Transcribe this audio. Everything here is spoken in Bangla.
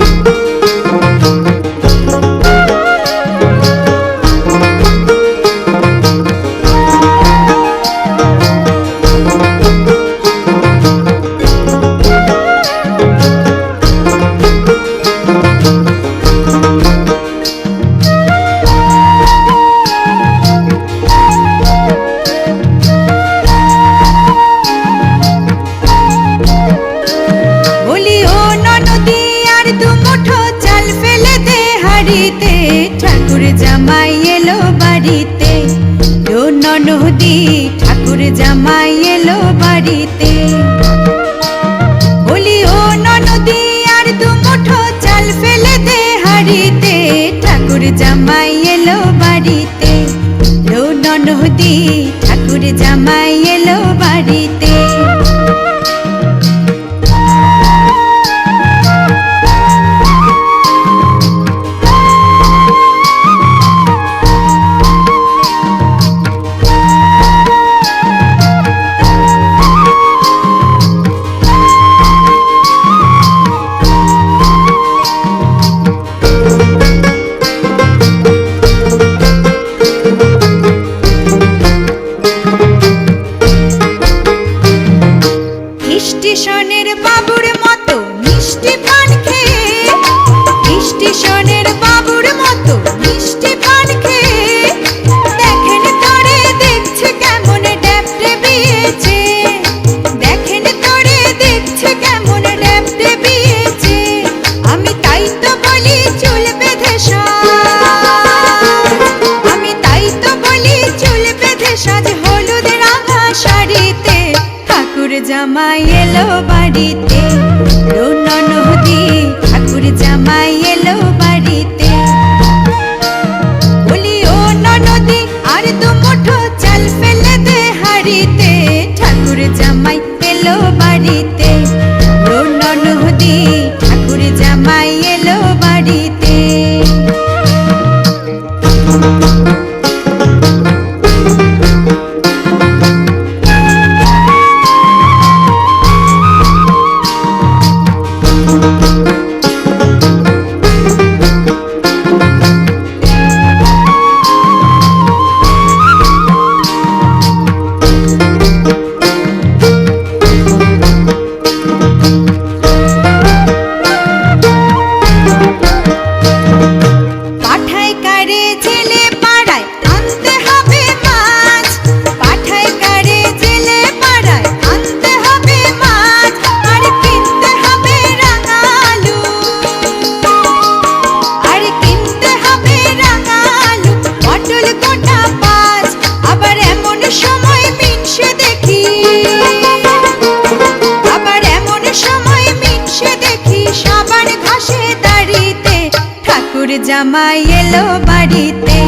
বলি হাড়িতে ঠাকুর জামাই এলো বাড়িতে। ও ননদি ঠাকুর জামাই এলো বাড়িতে। বলি, ও ননদি আর দু মুঠো চাল ফেলে দে হাড়িতে। ঠাকুর জামাই স্টেশনের বাবুর মতো মিষ্টি পান খেয়ে জামাই এলো বাড়িতে। ঠাকুর জামাই এলো বাড়িতে। বলি, ও ননদি, আর দু মুঠো চাল ফেলে দে হাড়িতে। ঠাকুর জামাই এলো বাড়িতে। জামাই এলো বাড়িতে।